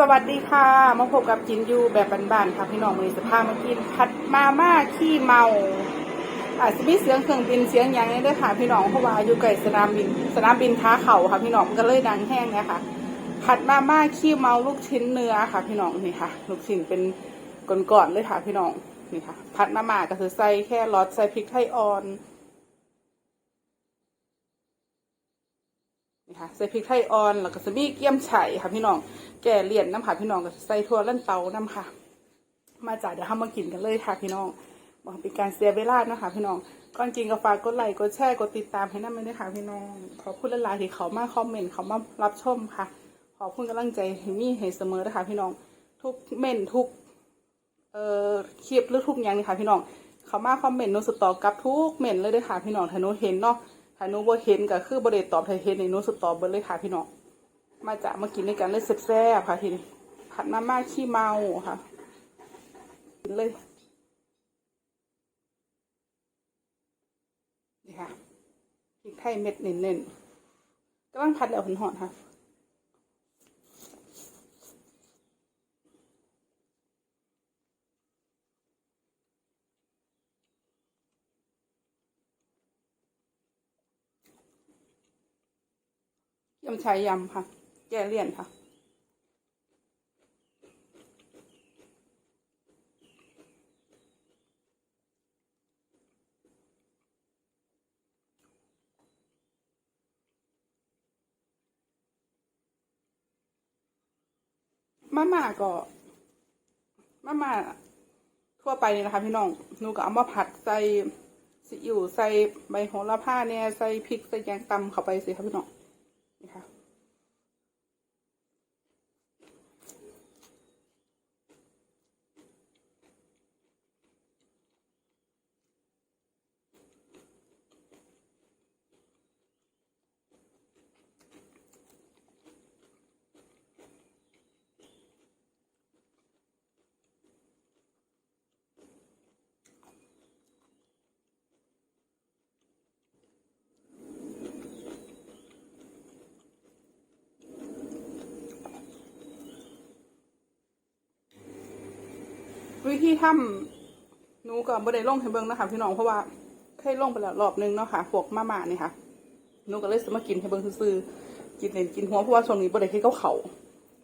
สวัสดีค่ะ มาพบกับจินยูแบบบ้านๆค่ะพี่น้องมือสภามากินผัดมาม่าขี้เมาอาจจะมีเสียงเครื่องบินเสียงยังนี่ด้วยค่ะ พี่น้องเพราะว่าอยู่ใกล้สนามบินสนามบินท้าเข่าค่ะ พี่น้องมันก็เลยดังแห้งเนี่ยค่ะผัดมาม่าขี้เมาลูกชิ้นเนื้อค่ะ พี่น้องนี่ค่ะ ลูกชิ้นเป็นก่อนๆเลยค่ะ พี่น้องนี่ค่ะ ผัดมาม่าก็คือใส่แค่รสใส่พริกไทยอ่อน ค่ะใส่พริกไทยอ่อนแล้วก็จะมีเกี๊ยมไฉ่ค่ะพี่น้องแก่เลี่ยนน้ำค่ะพี่น้องก็ใส่ถั่วลั่นเตาน้ำค่ะ มาจากเดี๋ยวเรามากินกันเลยค่ะพี่น้องบอกเป็นการเสียเวลานะคะ พี่น้องก่อนกินก็ฝากกดไลค์กดแชร์กดติดตามให้น้ำเลยนะคะพี่น้องขอบคุณหลายที่เขามาคอมเมนต์เขามารับชมค่ะ ขอบคุณกำลังใจให้มีให้เสมอนะคะพี่น้องทุกเม่นทุกเอ่อคลิปหรือทุกอย่างนี่ค่ะพี่น้องเขามาคอมเมนต์หนูสตอบกลับทุกเมนเลยด้อค่ะพี่น้องถ้าหนูเห็นเนาะ ถ้าหนูบ่เห็นก็คือบ่ได้ตอบถ้าเห็นในหนูสตอบเบิดเลยค่ะพี่น้องมาจากมากินด้วยกันเลยแซ่บๆค่ะทีนี้ผัดมาม่าขี้เมาค่ะกินเลยนี่ค่ะพริกไทยเม็ดเน้นๆกำลังผัดแล้วหอนๆค่ะ ยำชายยำค่ะ แกเลี่ยนค่ะ มาม่าก็มาม่าทั่วไปนี่นะคะพี่น้องหนูก็เอามาผัดใส่ซีอิ๊วใส่ใบโหระพาเนี่ยใส่พริกใส่แกงตำเข้าไปสิค่ะพี่น้อง นี่ค่ะ วิธีทำหนูก็บ่ได้ลงให้เบิ่งนะคะพี่น้องเพราะว่าเคยลงไปแล้วรอบนึงเนาะค่ะพวกมาม่านี่ค่ะหนูก็เลยสมากินให้เบิ่งซื่อกินเล่นกินหัวเพราะว่าช่วงนี้บ่ได้เฮ็ดกับเขาว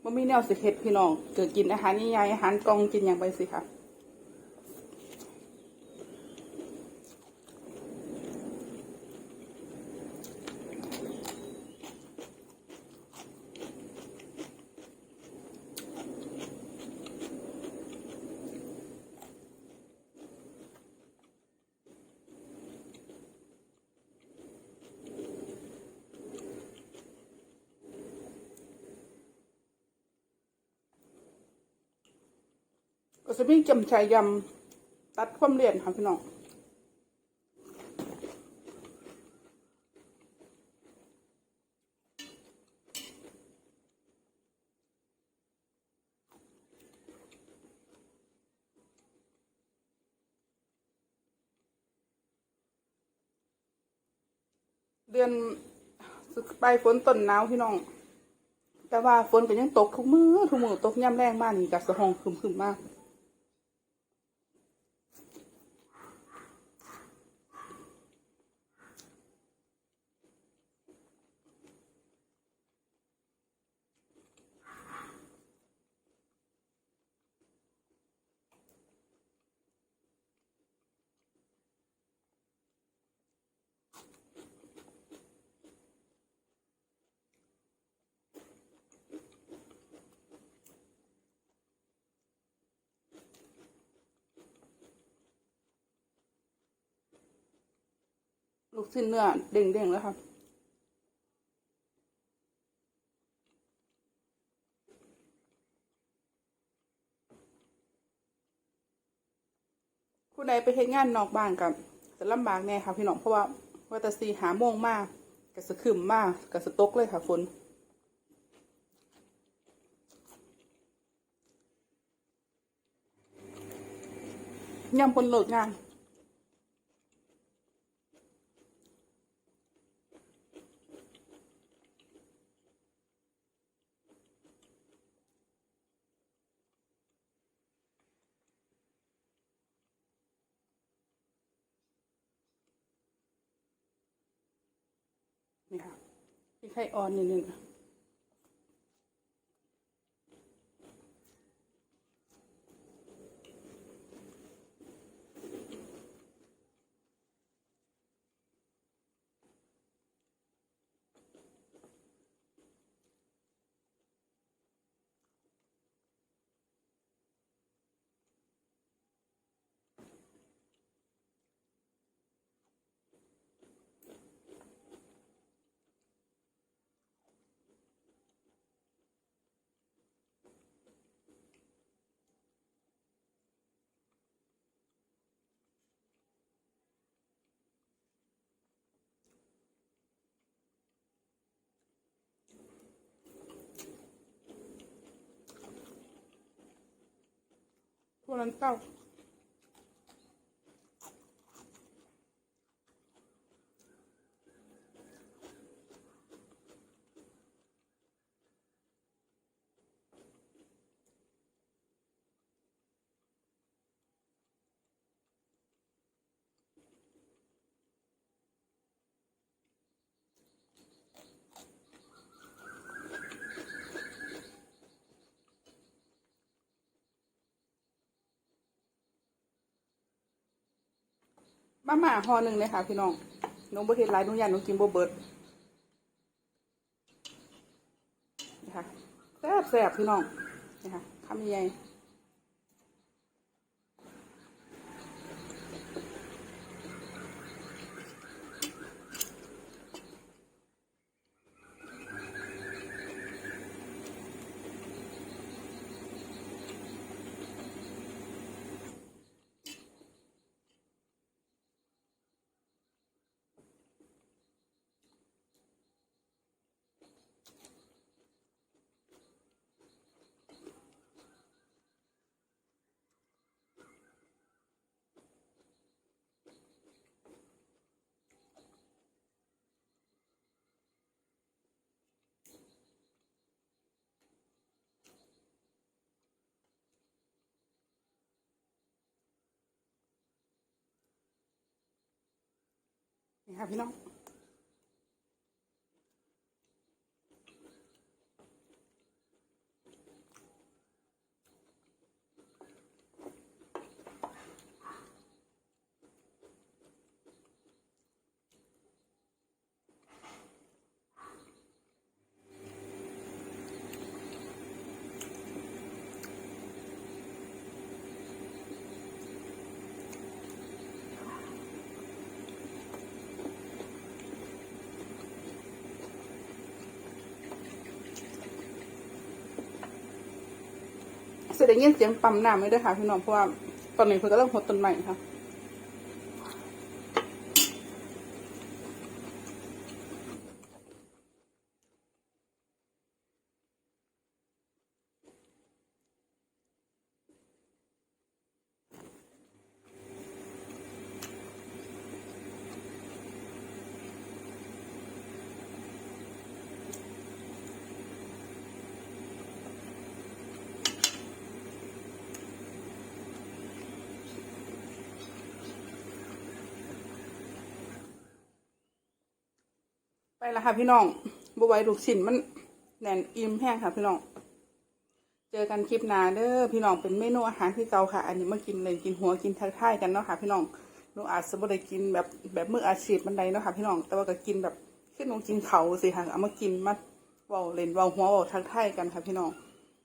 บ่มีแนวสิเฮ็ดพี่น้องเกิดกินอาหารใหญ่ๆอาหารกองกินอย่างไปสิค่ะ ก็จะมีจำชายยำตัดความเลี่ยนค่ะพี่น้องเดือนปลายฝนต้นหนาวพี่น้อง แต่ว่าฝนก็ยังตกทุกมือทุกมือตกย่ำแรงมากนี่กับสะหองคึมคึมๆมาก ลูกชิ้นเนื้อเด้งๆแล้วค่ะผู้ใดไปเฮ็ดงานนอกบ้านกับจะลำบากแน่ค่ะพี่น้องเพราะว่าว่าแต่สีหาโมงมากกับสะขึมมากกับสะตกเลยค่ะฝนยำคนเลิกงาน นี่ค่ะพริกไทยออนนิดนึง พวก มาม่าห่อหนึ่งเลยค่ะพี่น้องน้องบ่เฮ็ดหลายหนูอยากหนูกินบ่เบิดนะคะแซ่บแซ่บพี่น้องนะคะคำใหญ่ นี่ค่ะพี่น้อง เสร็จได้ยินเสียงปั๊มน้ำไม่ได้วยค่ะพี่น้องเพราะว่าตอนนี้เพิ่นกำลังหดต้นใหม่ค่ะ ไปแล้วค่ะพี่น้องบวไหว้ลูกชิ้นมันแน่นอิ่มแห้งค่ะพี่น้อง เจอกันคลิปหน้าเด้อพี่น้องเป็นเมนูอาหารที่เก่าค่ะ อันนี้มากินเลยกินหัวกินทักทายกันเนาะค่ะ พี่น้องหนูอาจจะบ่ได้กินแบบแบบมืออาชีพบันไดเนาะค่ะพี่น้อง แต่ว่าก็กินแบบขึ้นหนูกินเขาสิค่ะเอามากินมาเว้าเล่นเว้าหัวเว้าทักทายกันค่ะพี่น้อง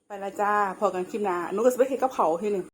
ไปละจ้าพอกันคลิปหน้าหนูก็จะไปเฮ็ดกับเขาทีหนึ่ง